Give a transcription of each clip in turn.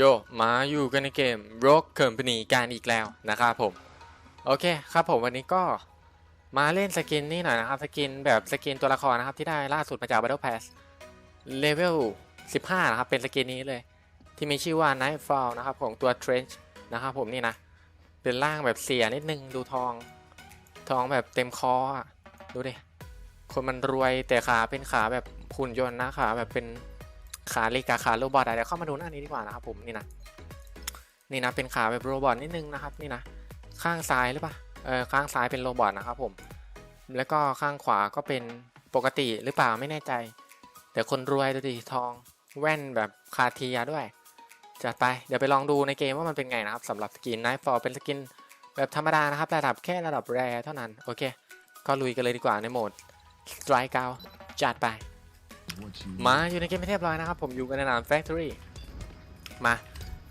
โย มาอยู่กันในเกม Rogue Company กันอีกแล้วนะครับผม โอเคครับผมวันนี้ก็มาเล่นสกินนี่หน่อยนะครับ สกินแบบสกินตัวละครนะครับ ที่ได้ล่าสุดมาจาก Battle Pass Level 15 นะครับ เป็นสกินนี้เลย ที่มีชื่อว่า Nightfall นะครับ ของตัว Trench นะครับผมนี่นะ เป็นร่างแบบเสียนิดนึง ดูทอง ทองแบบเต็มคออะดูดิ คนมันรวยแต่ขาเป็นขาแบบหุ่นยนต์นะขาแบบเป็น ขาล็กกับขาโรบอทเดี๋ยวเข้ามาดูหน้านี้ดีกว่านะครับผมนี่นะนี่นะเป็นขาแบบโรบอทนิดนึงนะครับนี่นะข้างซ้ายหรือเปล่าเออข้างซ้ายเป็นโรบอทนะครับผมแล้วก็ข้างขวาก็เป็นปกติหรือเปล่าไม่แน่ใจ แต่คนรวยดูดิทองแว่นแบบคาเทียด้วยจัดไปเดี๋ยวไปลองดูในเกมว่ามันเป็นไงนะครับสำหรับสกินไนท์ฟอร์เป็นสกินแบบธรรมดานะครับ ระดับแค่ระดับแรเท่านั้น โอเค ก็ลุยกันเลยดีกว่าในโหมด Strike Out จัดไป มาอยู่ในเกมไม่เรียบร้อยนะครับ ผมอยู่กันในนาม Factory มา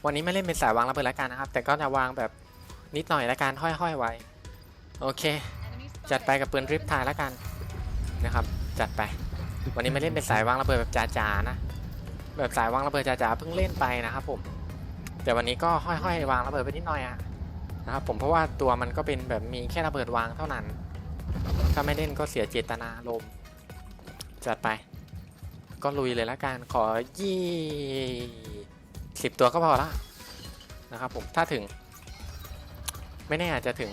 วันนี้ไม่เล่นเป็นสายวางระเบิดแล้วกันนะครับ แต่ก็จะวางแบบนิดหน่อยละกันห้อยๆไว้ โอเค จัดไปกับปืนริปทายแล้วกันนะครับ จัดไป วันนี้ไม่เล่นเป็นสายวางระเบิดแบบจ๋าๆนะ แบบสายวางระเบิดจ๋าๆเพิ่งเล่นไปนะครับผม แต่วันนี้ก็ห้อยๆวางระเบิดไปนิดหน่อยอะนะครับผมเพราะว่าตัวมันก็เป็นแบบมีแค่ระเบิดวางเท่านั้น ถ้าไม่เล่นก็เสียเจตนาลมจัดไป ก็ลุยเลยละกันขอยี่สิบตัวก็พอละนะครับผมถ้าถึง ไม่แน่อาจจะถึง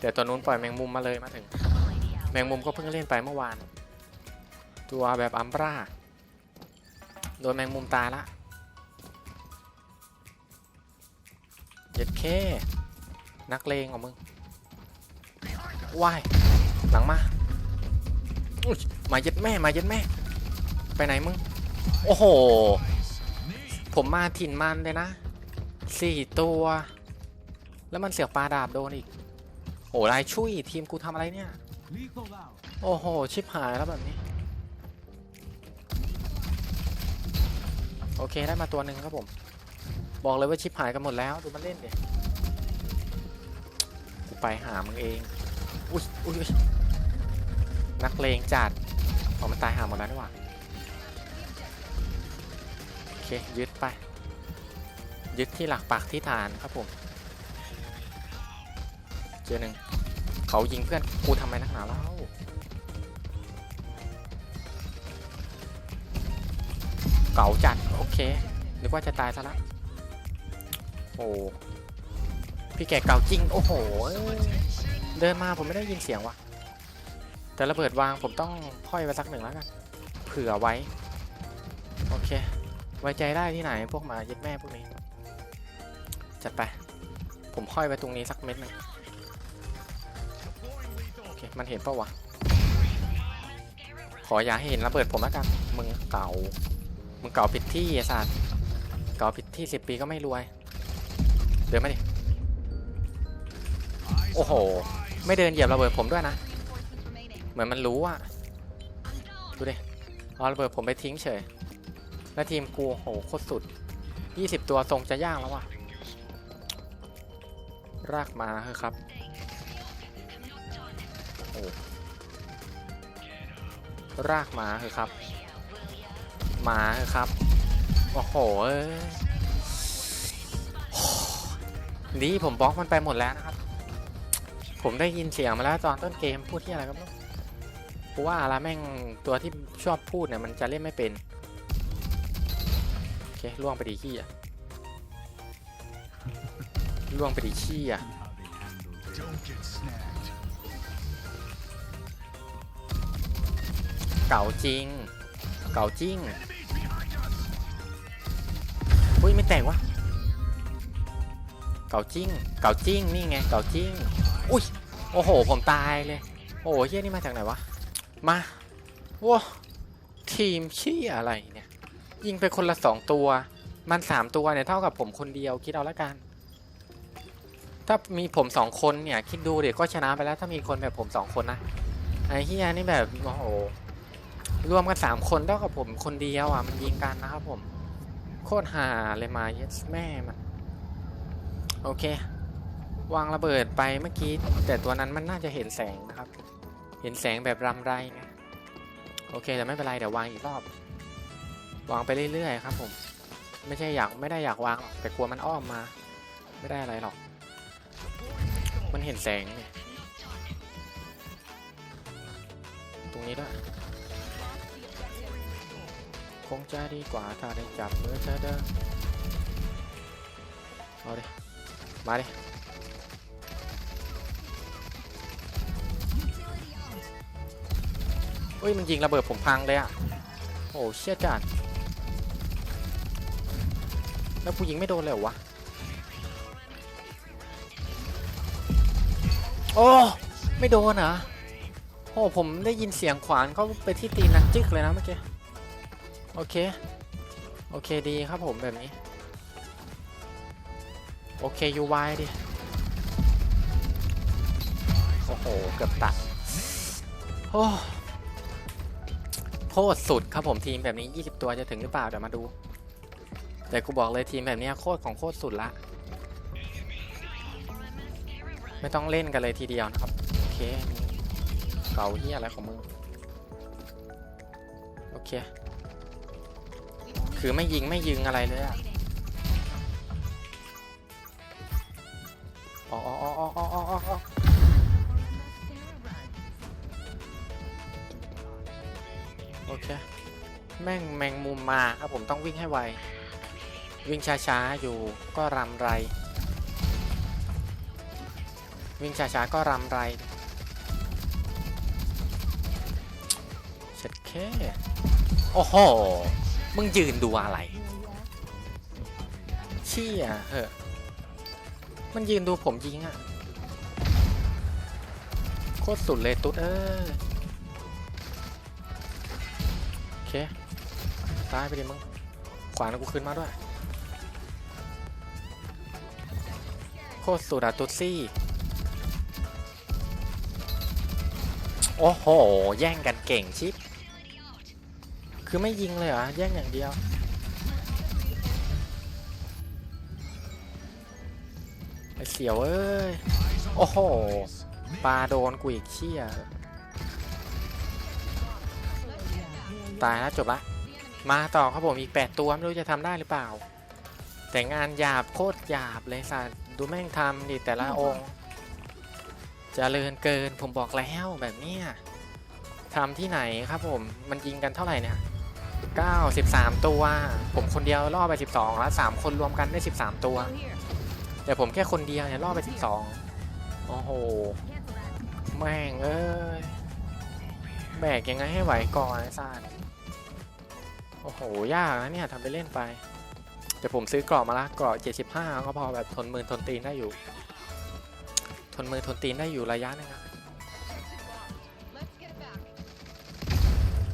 แต่ตัวนู้นปล่อยแมงมุมมาเลยมาถึง แมงมุมก็เพิ่งเล่นไปเมื่อวาน ตัวแบบอัมบราโดนแมงมุมตายละเย็ดเคนักเลงของมึงว้ายหลังมามาเย็ดแม่มาเย็ดแม่ ไปไหนมึง โอ้โห ผมมาถิ่นมันเลยนะสี่ตัว แล้วมันเสียบปลาดาบโดนอีก โอ้ลายชุยทีมกูทำอะไรเนี่ย โอ้โห ชิบหายแล้วแบบนี้ โอเคได้มาตัวหนึ่งครับผม บอกเลยว่าชิบหายกันหมดแล้ว ดูมันเล่นดิกูไปหามึงเอง อุ้ยอุ้ยนักเลงจัดอ๋อมันตายหาหมดแล้วนี่หว่า เค ยึดไป ยึดที่หลักปักที่ฐานครับผม เจอหนึ่ง เขายิงเพื่อนกูทำไมนักหนาเล่าเก่าจัด โอเค นึกว่าจะตายซะละโอ้พี่แกเก่าจริง โอ้โห เดินมาผมไม่ได้ยินเสียงว่ะ แต่ระเบิดวางผมต้องค่อยไว้สักหนึ่งแล้วกัน เผื่อไว้ โอเค ไว้ใจได้ที่ไหนพวกหมายึดแม่พวกนี้จัดไป ผมค่อยไว้ตรงนี้สักเม็ดหนึงโอเคมันเห็นปะวะ ขออย่าให้เห็นระเบิดผมแล้วกัน มึงเก่า มึงเก่าผิดที่ไอ้สัตว์เก่าผิดที่สิบปีก็ไม่รวย เดินมาดิ โอ้โห ไม่เดินเหยียบระเบิดผมด้วยนะ เหมือนมันรู้อะดูดิเอาระเบิดผมไปทิ้งเฉย แล้วทีมกูโหโคตรสุด 20 ตัวทรงจะยางแล้วว่ะ รากมาเถอครับ โอ้รากมาเถอครับ มาเถอครับ โอ้โหเอ้ยดีผมบล็อกมันไปหมดแล้วนะครับ ผมได้ยินเสียงมาแล้วตอนต้นเกมพูดที่อะไรก็ไม่รู้ว่าอะไรแม่งตัวที่ชอบพูดเนี่ยมันจะเล่นไม่เป็น เคล่วงไปดีขี้อะล่วงไปดีขี้อะเก่าจริง เก่าจริงอุ้ยไม่แตกวะเก่าจริง เก่าจริงนี่ไง เก่าจริง อุ้ยโอ้โห ผมตายเลย โอ้โหเฮียนี่มาจากไหนวะ มาว้าทีมเชี่ยอะไร ยิงไปคนละสองตัว มันสามตัวเนี่ยเท่ากับผมคนเดียวคิดเอาละกัน ถ้ามีผมสองคนเนี่ย คิดดูเดี๋ยวก็ชนะไปแล้ว ถ้ามีคนแบบผมสองคนนะไอ้เฮียนี่แบบโอ้โหรวมกันสามคนเท่ากับผมคนเดียวอะมันยิงกันนะครับผม โคตรห่าเลยมาเยสแม่มันโอเค วางระเบิดไปเมื่อกี้ แต่ตัวนั้นมันน่าจะเห็นแสงนะครับ เห็นแสงแบบรำไรไงโอเคแต่ไม่เป็นไรเดี๋ยววางอีกรอบ วางไปเรื่อยๆครับ ผม ไม่ใช่อยากไม่ได้อยากวางหรอกแต่กลัวมันอ้อมมา ไม่ได้อะไรหรอก มันเห็นแสงเนี่ยตรงนี้ด้วยคงจะดีกว่าถ้าได้จับมือเธอเด้อเอาดิมาดิเฮ้ยมันยิงระเบิดผมพังเลยอะโอ้เชี่ยจัด แล้วผู้ยิงไม่โดนเลยเหรอวะ โอ้ ไม่โดนเหรอโอ้ผมได้ยินเสียงขวานเข้าไปที่ตีนนังจึกเลยนะเมื่อกี้ โอเค โอเคดีครับผมแบบนี้ โอเคยูไวดิ โอ้โห เกือบตัด โอ้โคตรสุดครับผมทีมแบบนี้ 20 ตัวจะถึงหรือเปล่า เดี๋ยวมาดู แต่กูบอกเลยทีมแบบนี้โคตรของโคตรสุดละ ไม่ต้องเล่นกันเลยทีเดียวนะครับ โอเคเก่าเฮียอะไรของมึง โอเค คือไม่ยิงไม่ยิงอะไรเลยอะอ๋ออ๋ออ๋ออ๋ออ๋ออ๋อโอเค แม่งแมงมุมมาครับผมต้องวิ่งให้ไว วิ่งช้าๆอยู่ก็รำไร วิ่งช้าๆก็รำไรเช็ดแค่โอ้โห มึงยืนดูอะไร เชี่ยเหอะ มันยืนดูผมยิงอะ่ะโคตรสุดเลยตุ๊ดเออโอเค ตายไปดิมึงขวานกูขึ้นมาด้วย โคตรสุดอะตุ๊ดซี่ โอ้โห แย่งกันเก่งชิป คือไม่ยิงเลยเหรอ แย่งอย่างเดียว ไอเสียวเอ้ย โอ้โห ปลาโดนกูอีกเชี่ย ตายแล้วจบละ มาต่อครับผมอีก 8 ตัว ไม่รู้จะทำได้หรือเปล่า แต่งานหยาบโคตรหยาบเลยสัตว์ ดูแม่งทำดิแต่ละองค์จเจริญเกินผมบอกแล้วแบบเนี้ยทำที่ไหนครับผมมันยิงกันเท่าไหร่เนี่ย9 13 ตัว ผมคนเดียวล่อไป 12 แล้ว 3 คนรวมกันได้ 13 ตัว แต่ผมแค่คนเดียวเนี่ยล่อไป 12 โอ้โห แม่งเอ้ย แบกยังไงให้ไหวก่อนไอ้สัสโอ้โห ยากนะเนี่ยทำไปเล่นไป แต่ผมซื้อกรอบมาละกรอบ 75 ก็พอแบบทนมือทนตีนได้อยู่ ทนมือทนตีนได้อยู่ระยะนึงอะ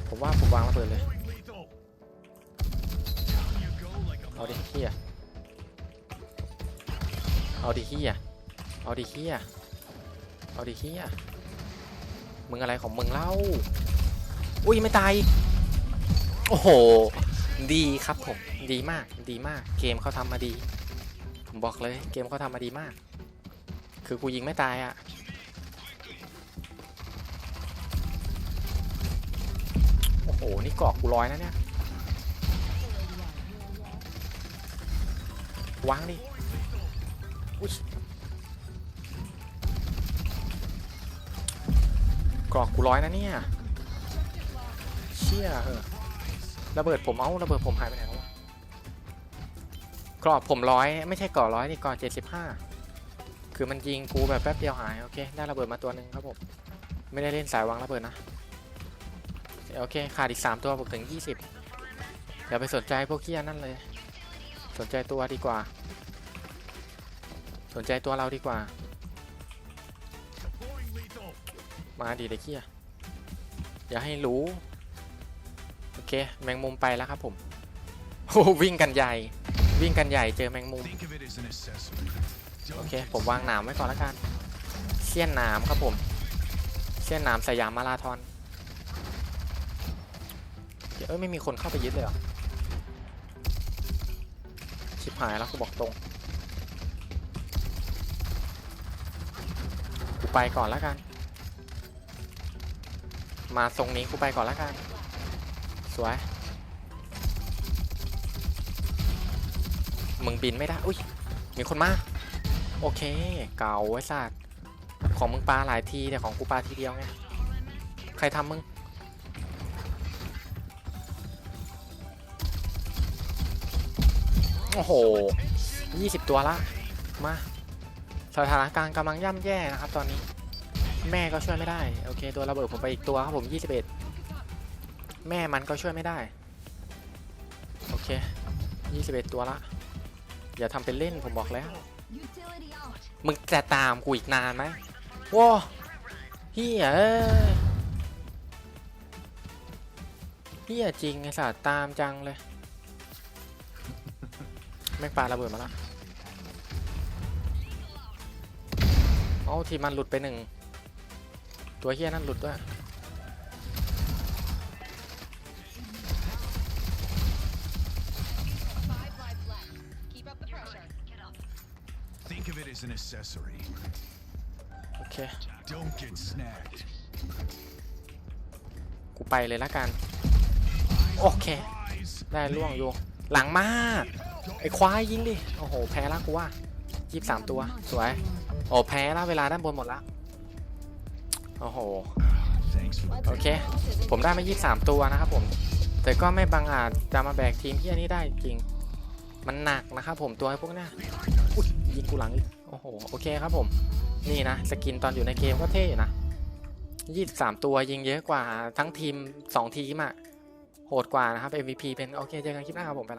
ผมว่าผมวางระเบิดเลย เอาดิเฮียเอาดิเฮียเอาดิเฮียเอาดิเฮียมึงอะไรของมึงเล่า อุ้ยไม่ตาย โอ้โห ดีครับผม ดีมากดีมาก เกมเขาทำมาดี ผมบอกเลย เกมเขาทำมาดีมาก คือกูยิงไม่ตายอะ่ะโอ้โห นี่กาะกูร้อยนะเนี่ยวางดิกรอกกูร้อยนะเนี่ย เชี่ยเหอะระเบิดผมเอาระเบิดผมหายไปไหน กรอบผมร้อยไม่ใช่กรอบร้อยนี่กรอบเจ็ดสิบห้าคือมันยิงกูแบบแป๊บเดียวหายโอเคได้ระเบิดมาตัวหนึ่งครับผมไม่ได้เล่นสายวางระเบิดนะโอเคขาดอีกสามตัวบวกถึงยี่สิบอย่าไปสนใจพวกเกี้ยนั่นเลย สนใจตัวดีกว่า สนใจตัวเราดีกว่า มาดีเลยเคียอย่าให้รู้ โอเค แมงมุมไปแล้วครับผมโอ้วิ่งกันใหญ่ วิ่งกันใหญ่เจอแมงมุม Think of it as an accessory. โอเค ผมวางหนามไว้ก่อนแล้วกันเสี้ยนหนามครับผมเสี้ยนหนามสยามมาราธอนเดี๋ยวเอ้ยไม่มีคนเข้าไปยึดเลยเหรอชิบหายแล้วกูบอกตรงกูไปก่อนแล้วกัน มาทรงนี้กูไปก่อนแล้วกัน สวย มึงบินไม่ได้ อุ้ย มีคนมา โอเค เก่าไอ้สัตว์ของมึงปลาหลายทีแต่ของกูปลาทีเดียวไง ใครทำมึง โอ้โห20ตัวละ มา สถานการณ์กำลังย่ำแย่นะครับตอนนี้ แม่ก็ช่วยไม่ได้ โอเค ตัวระเบิดผมไปอีกตัวครับผม21แม่มันก็ช่วยไม่ได้ โอเค21ตัวละ อย่าทำเป็นเล่นผมบอกแล้ว Utility out. มึงจะตามกูอีกนานไหมว้าเฮียเอ้ยเฮียจริงไอ้สัตว์ตามจังเลย แม่งปาระเบิดมาแล้วเอาทีมมันหลุดไปหนึ่ง ตัวเฮียนั่นหลุดด้วย Think of it as an accessory. โอเค Don't get snagged. กูไปเลยละกัน โอเค Eyes. ได้ล่วงอยู่ หลังมาก ไอ้ควายยิงดิ โอ้โห แพ้ละกูว่ายี่สามตัว สวย โอ้แพ้ละเวลาด้านบนหมดละ โอ้โห Thanks for the โอเค ผมได้มา23 ตัวนะครับผม แต่ก็ไม่บังอาจจะมาแบกทีมที่อันนี้ได้จริง มันหนักนะครับผมตัวไอ้พวกเนี้ยอุ้ ยิงกูหลังอีกโอ้โหโอเคครับผม นี่นะสกินตอนอยู่ในเกมก็เท่อยู่นะ23ตัวยิงเยอะกว่าทั้งทีมสองทีมอะโหดกว่านะครับ MVP เป็นโอเคเจอกันคลิปหน้าครับผมไปละ